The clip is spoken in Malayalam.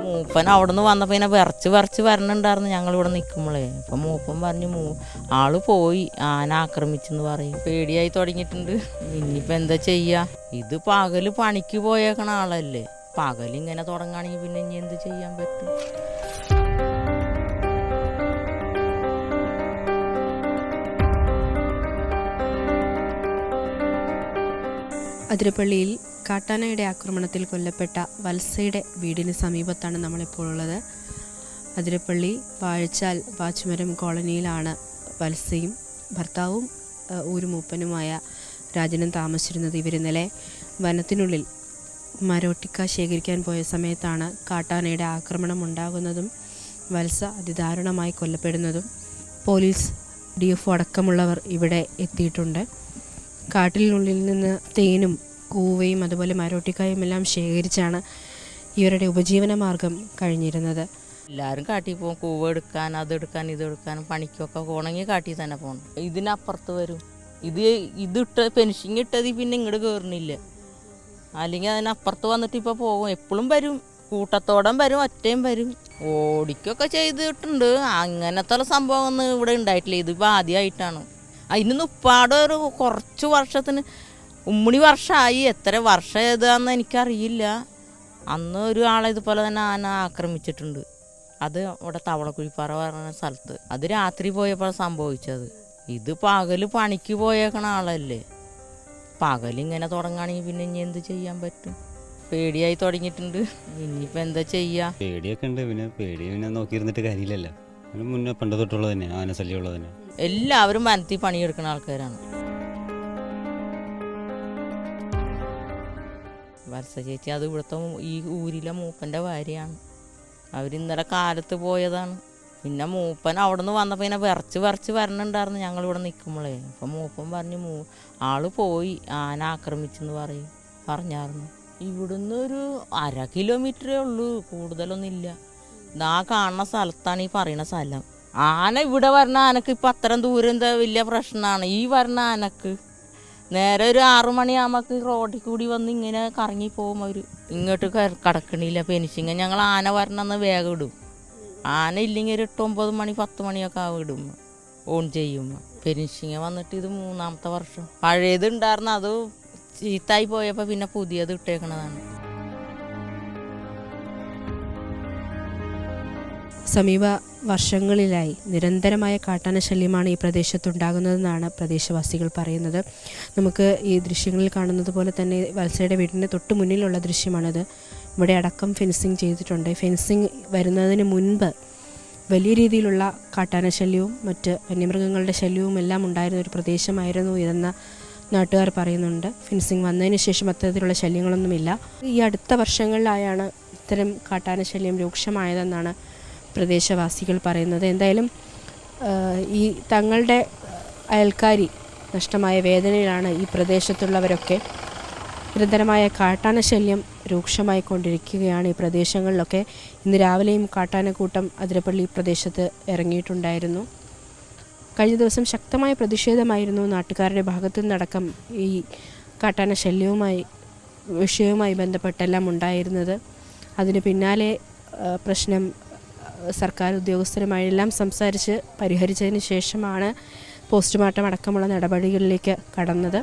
മൂപ്പൻ അവിടെ നിന്ന് വന്നപ്പോൾ ഇങ്ങനെ വിറച്ച് വിറച്ച് വരണുണ്ടായിരുന്നു ഞങ്ങൾ ഇവിടെ നിൽക്കുമ്പോഴേ അപ്പം മൂപ്പൻ പറഞ്ഞു മൂ ആൾ പോയി. ആന ആക്രമിച്ചെന്ന് പറയും. പേടിയായി തുടങ്ങിയിട്ടുണ്ട്. ഇനിയിപ്പോൾ എന്താ ചെയ്യുക ഇത് പകൽ പണിക്ക് പോയേക്കണ ആളല്ലേ. പകലിങ്ങനെ തുടങ്ങുകയാണെങ്കിൽ പിന്നെ ഇനി എന്ത് ചെയ്യാൻ പറ്റും? അതിരപ്പള്ളിയിൽ കാട്ടാനയുടെ ആക്രമണത്തിൽ കൊല്ലപ്പെട്ട വത്സയുടെ വീടിന് സമീപത്താണ് നമ്മളിപ്പോൾ ഉള്ളത് അതിരപ്പള്ളി വാഴച്ചാൽ വാച്ചുമരം കോളനിയിലാണ് വത്സയും ഭർത്താവും ഊരുമൂപ്പനുമായ രാജനും താമസിച്ചിരുന്നത്. ഇവരിന്നലെ വനത്തിനുള്ളിൽ മരോട്ടിക്ക ശേഖരിക്കാൻ പോയ സമയത്താണ് കാട്ടാനയുടെ ആക്രമണം ഉണ്ടാകുന്നതും വത്സ അതിദാരുണമായി കൊല്ലപ്പെടുന്നതും പോലീസ് ഡി എഫ് അടക്കമുള്ളവർ ഇവിടെ എത്തിയിട്ടുണ്ട്. കാട്ടിനുള്ളിൽ നിന്ന് തേനും കൂവയും അതുപോലെ മരോട്ടിക്കായും എല്ലാം ശേഖരിച്ചാണ് ഇവരുടെ ഉപജീവന മാർഗം കഴിഞ്ഞിരുന്നത്. എല്ലാവരും കാട്ടി പോകും. കൂവ് എടുക്കാൻ അതെടുക്കാൻ ഇതെടുക്കാൻ പണിക്കൊക്കെ പോകണമെങ്കിൽ കാട്ടി തന്നെ പോകണം. ഇതിനപ്പുറത്ത് വരും. ഇത് ഇതിട്ട് പെൻഷിങ് ഇട്ടത് പിന്നെ ഇങ്ങോട്ട് കയറണില്ല അല്ലെങ്കിൽ അതിനപ്പുറത്ത് വന്നിട്ട് ഇപ്പോൾ പോകും. എപ്പോഴും വരും. കൂട്ടത്തോടം വരും ഒറ്റയും വരും. ഓടിക്കൊക്കെ ചെയ്തിട്ടുണ്ട്. അങ്ങനത്തെ സംഭവം ഒന്നും ഇവിടെ ഉണ്ടായിട്ടില്ല. ഇതിപ്പോൾ ആദ്യമായിട്ടാണ്. അതിന് നിപ്പാടൊരു കുറച്ച് വർഷത്തിന് ഉമ്മണി വർഷമായി എത്ര വർഷം ഏതാന്ന് എനിക്കറിയില്ല. അന്ന് ഒരു ആളെ ഇതുപോലെ തന്നെ ആന ആക്രമിച്ചിട്ടുണ്ട്. അത് അവിടെ തവളക്കുഴിപ്പാറ പറഞ്ഞ സ്ഥലത്ത്. അത് രാത്രി പോയപ്പോൾ സംഭവിച്ചത്. ഇത് പകൽ പണിക്ക് പോയേക്കണ ആളല്ലേ. പകലിങ്ങനെ തുടങ്ങുകയാണെങ്കിൽ പിന്നെ ഇനി എന്ത് ചെയ്യാൻ പറ്റും? പേടിയായി തുടങ്ങിയിട്ടുണ്ട്. ഇനിയിപ്പോൾ എന്താ ചെയ്യുക പേടിയൊക്കെ ഉണ്ട്. പിന്നെ പേടി പിന്നെ നോക്കിയിരുന്നിട്ട് കാര്യമില്ലല്ലോ. മുന്നേ പണ്ട് തൊട്ടുള്ളത് തന്നെ ആനശല്യമുള്ളത് തന്നെ. എല്ലാവരും വനത്തിൽ പണിയെടുക്കുന്ന ആൾക്കാരാണ്. വത്സ ചേച്ചി അത് ഇവിടുത്തെ ഈ ഊരിലെ മൂപ്പന്റെ ഭാര്യയാണ്. അവർ ഇന്നലെ കാലത്ത് പോയതാണ്. പിന്നെ മൂപ്പൻ അവിടെ നിന്ന് വന്നപ്പോൾ ഇങ്ങനെ വിറച്ച് വിറച്ച് വരണുണ്ടായിരുന്നു ഞങ്ങൾ ഇവിടെ നിൽക്കുമ്പോഴേ അപ്പം മൂപ്പൻ പറഞ്ഞു മൂ ആൾ പോയി ആന ആക്രമിച്ചെന്ന് പറയും പറഞ്ഞായിരുന്നു. ഇവിടുന്ന് ഒരു അര കിലോമീറ്ററേ ഉള്ളൂ കൂടുതലൊന്നും ഇല്ല ഇതാ കാണുന്ന സ്ഥലത്താണ് ഈ പറയുന്ന സ്ഥലം. ആന ഇവിടെ വരുന്ന ആനക്ക് ഇപ്പം അത്രയും ദൂരം എന്താ വലിയ പ്രശ്നമാണ്. ഈ വരുന്ന ആനക്ക് നേരെ ഒരു ആറു മണിയാകുമ്പോൾ റോഡിൽ കൂടി വന്ന് ഇങ്ങനെ കറങ്ങി പോകും അവർ ഇങ്ങോട്ട് കടക്കണില്ല പെൻഷിങ് ഞങ്ങൾ ആന വരണമെന്ന് വേഗം ഇടും. ആന ഇല്ലെങ്കിൽ ഒരു എട്ട് ഒമ്പത് മണി പത്ത് മണിയൊക്കെ ആവും ഇടുമ്പോൾ ഓൺ ചെയ്യുമ്പോൾ പെൻഷിങ് വന്നിട്ട് ഇത് മൂന്നാമത്തെ വർഷം. പഴയത് ഉണ്ടായിരുന്നു അത് ചീത്തായി പോയപ്പോൾ പിന്നെ പുതിയത് ഇട്ടേക്കണതാണ്. സമീപ വർഷങ്ങളിലായി നിരന്തരമായ കാട്ടാന ശല്യമാണ് ഈ പ്രദേശത്തുണ്ടാകുന്നതെന്നാണ് പ്രദേശവാസികൾ പറയുന്നത്. നമുക്ക് ഈ ദൃശ്യങ്ങളിൽ കാണുന്നത് പോലെ തന്നെ വത്സയുടെ വീടിന്റെ തൊട്ട് മുന്നിലുള്ള ദൃശ്യമാണിത്. ഇവിടെ അടക്കം ഫെൻസിങ് ചെയ്തിട്ടുണ്ട്. ഫെൻസിങ് വരുന്നതിന് മുൻപ് വലിയ രീതിയിലുള്ള കാട്ടാന ശല്യവും മറ്റ് വന്യമൃഗങ്ങളുടെ ശല്യവും എല്ലാം ഉണ്ടായിരുന്ന ഒരു പ്രദേശമായിരുന്നു ഇതെന്ന നാട്ടുകാർ പറയുന്നുണ്ട്. ഫെൻസിങ് വന്നതിന് ശേഷം അത്തരത്തിലുള്ള ശല്യങ്ങളൊന്നുമില്ല. ഈ അടുത്ത വർഷങ്ങളിലായാണ് ഇത്തരം കാട്ടാന ശല്യം രൂക്ഷമായതെന്നാണ് പ്രദേശവാസികൾ പറയുന്നത്. എന്തായാലും ഈ തങ്ങളുടെ അയൽക്കാരി നഷ്ടമായ വേദനയിലാണ് ഈ പ്രദേശത്തുള്ളവരൊക്കെ നിരന്തരമായ കാട്ടാന ശല്യം രൂക്ഷമായി കൊണ്ടിരിക്കുകയാണ് ഈ പ്രദേശങ്ങളിലൊക്കെ. ഇന്ന് രാവിലെയും കാട്ടാനക്കൂട്ടം അതിരപ്പള്ളി പ്രദേശത്ത് ഇറങ്ങിയിട്ടുണ്ടായിരുന്നു. കഴിഞ്ഞ ദിവസം ശക്തമായ പ്രതിഷേധമായിരുന്നു നാട്ടുകാരുടെ ഭാഗത്തു നിന്നടക്കം ഈ കാട്ടാന ശല്യവുമായി വിഷയവുമായി ബന്ധപ്പെട്ടെല്ലാം ഉണ്ടായിരുന്നത്. അതിന് പിന്നാലെ പ്രശ്നം സർക്കാർ ഉദ്യോഗസ്ഥരുമായെല്ലാം സംസാരിച്ച് പരിഹരിച്ചതിന് ശേഷമാണ് പോസ്റ്റ്മോർട്ടം അടക്കമുള്ള നടപടികളിലേക്ക് കടന്നത്.